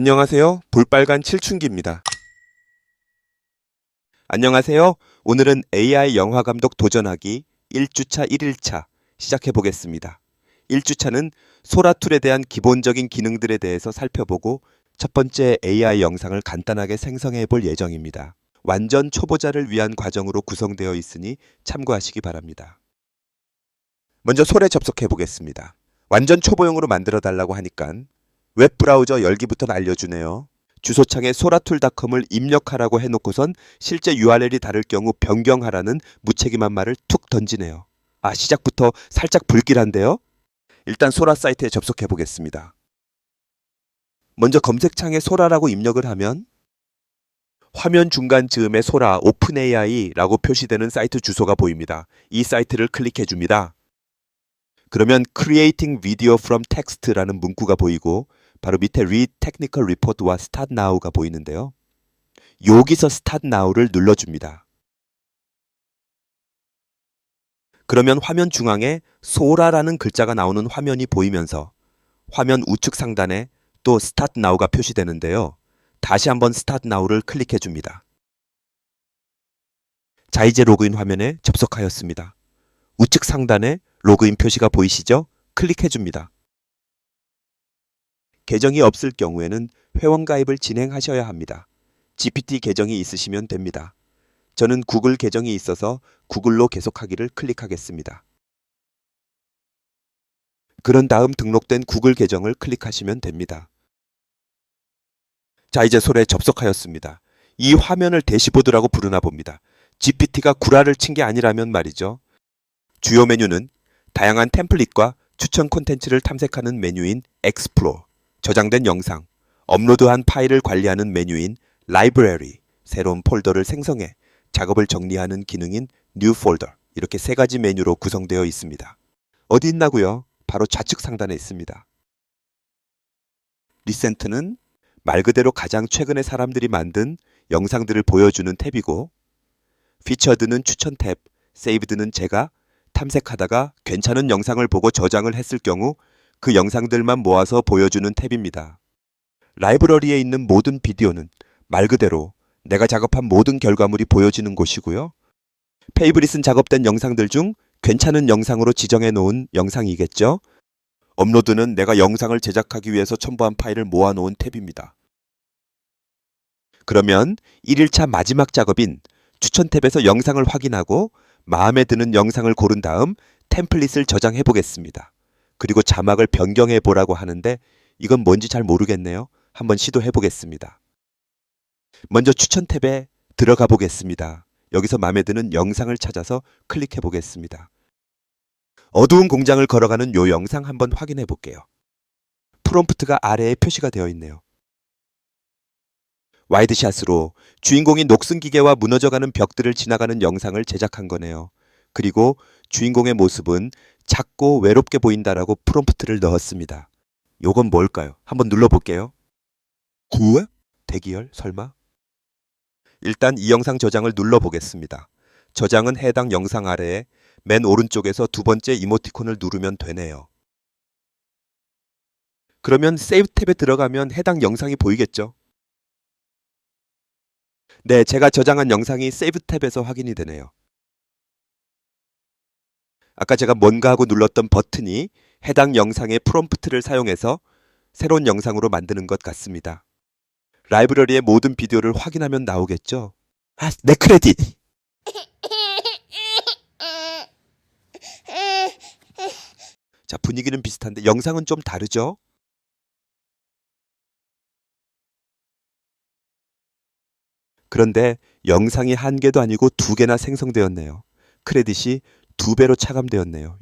안녕하세요. 볼빨간 칠춘기입니다. 안녕하세요. 오늘은 AI 영화 감독 도전하기 1주차 1일차 시작해 보겠습니다. 1주차는 소라툴에 대한 기본적인 기능들에 대해서 살펴보고 첫 번째 AI 영상을 간단하게 생성해 볼 예정입니다. 완전 초보자를 위한 과정으로 구성되어 있으니 참고하시기 바랍니다. 먼저 솔에 접속해 보겠습니다. 완전 초보용으로 만들어 달라고 하니까 웹브라우저 열기부터 알려주네요. 주소창에 소라툴닷컴을 입력하라고 해놓고선 실제 URL이 다를 경우 변경하라는 무책임한 말을 툭 던지네요. 아, 시작부터 살짝 불길한데요? 일단 소라 사이트에 접속해 보겠습니다. 먼저 검색창에 소라라고 입력을 하면 화면 중간 즈음에 소라 오픈 AI라고 표시되는 사이트 주소가 보입니다. 이 사이트를 클릭해 줍니다. 그러면 Creating Video from Text라는 문구가 보이고 바로 밑에 Read Technical Report와 Start Now가 보이는데요. 여기서 Start Now를 눌러줍니다. 그러면 화면 중앙에 소라라는 글자가 나오는 화면이 보이면서 화면 우측 상단에 또 Start Now가 표시되는데요. 다시 한번 Start Now를 클릭해 줍니다. 자, 이제 로그인 화면에 접속하였습니다. 우측 상단에 로그인 표시가 보이시죠? 클릭해 줍니다. 계정이 없을 경우에는 회원 가입을 진행하셔야 합니다. GPT 계정이 있으시면 됩니다. 저는 구글 계정이 있어서 구글로 계속하기를 클릭하겠습니다. 그런 다음 등록된 구글 계정을 클릭하시면 됩니다. 자, 이제 솔에 접속하였습니다. 이 화면을 대시보드라고 부르나 봅니다. GPT가 구라를 친 게 아니라면 말이죠. 주요 메뉴는 다양한 템플릿과 추천 콘텐츠를 탐색하는 메뉴인 Explore, 저장된 영상, 업로드한 파일을 관리하는 메뉴인 Library, 새로운 폴더를 생성해 작업을 정리하는 기능인 New Folder, 이렇게 세 가지 메뉴로 구성되어 있습니다. 어디 있나고요? 바로 좌측 상단에 있습니다. 리센트는 말 그대로 가장 최근에 사람들이 만든 영상들을 보여주는 탭이고 피처드는 추천 탭, 세이브드는 제가 탐색하다가 괜찮은 영상을 보고 저장을 했을 경우 그 영상들만 모아서 보여주는 탭입니다. 라이브러리에 있는 모든 비디오는 말 그대로 내가 작업한 모든 결과물이 보여지는 곳이고요. 페이브릿은 작업된 영상들 중 괜찮은 영상으로 지정해 놓은 영상이겠죠. 업로드는 내가 영상을 제작하기 위해서 첨부한 파일을 모아 놓은 탭입니다. 그러면 1일차 마지막 작업인 추천 탭에서 영상을 확인하고 마음에 드는 영상을 고른 다음 템플릿을 저장해 보겠습니다. 그리고 자막을 변경해 보라고 하는데 이건 뭔지 잘 모르겠네요. 한번 시도해 보겠습니다. 먼저 추천 탭에 들어가 보겠습니다. 여기서 마음에 드는 영상을 찾아서 클릭해 보겠습니다. 어두운 공장을 걸어가는 요 영상 한번 확인해 볼게요. 프롬프트가 아래에 표시가 되어 있네요. 와이드샷으로 주인공이 녹슨 기계와 무너져가는 벽들을 지나가는 영상을 제작한 거네요. 그리고 주인공의 모습은 작고 외롭게 보인다라고 프롬프트를 넣었습니다. 요건 뭘까요? 한번 눌러볼게요. 구? 대기열? 설마? 일단 이 영상 저장을 눌러보겠습니다. 저장은 해당 영상 아래에 맨 오른쪽에서 두 번째 이모티콘을 누르면 되네요. 그러면 세이브 탭에 들어가면 해당 영상이 보이겠죠? 네, 제가 저장한 영상이 세이브 탭에서 확인이 되네요. 아까 제가 뭔가 하고 눌렀던 버튼이 해당 영상의 프롬프트를 사용해서 새로운 영상으로 만드는 것 같습니다. 라이브러리의 모든 비디오를 확인하면 나오겠죠? 아, 내 크레딧! 자, 분위기는 비슷한데 영상은 좀 다르죠? 그런데 영상이 한 개도 아니고 두 개나 생성되었네요. 크레딧이 두 배로 차감되었네요.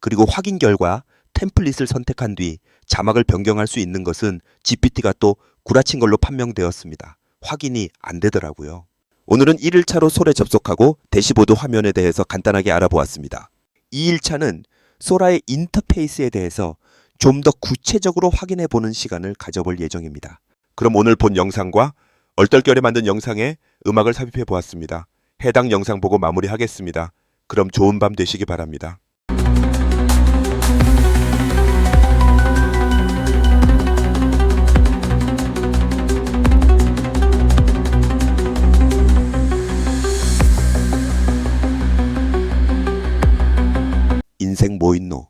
그리고 확인 결과 템플릿을 선택한 뒤 자막을 변경할 수 있는 것은 GPT가 또 구라친 걸로 판명되었습니다. 확인이 안 되더라고요. 오늘은 1일차로 솔에 접속하고 대시보드 화면에 대해서 간단하게 알아보았습니다. 2일차는 소라의 인터페이스에 대해서 좀 더 구체적으로 확인해 보는 시간을 가져볼 예정입니다. 그럼 오늘 본 영상과 얼떨결에 만든 영상에 음악을 삽입해 보았습니다. 해당 영상 보고 마무리하겠습니다. 그럼 좋은 밤 되시기 바랍니다. 인생 뭐 있노?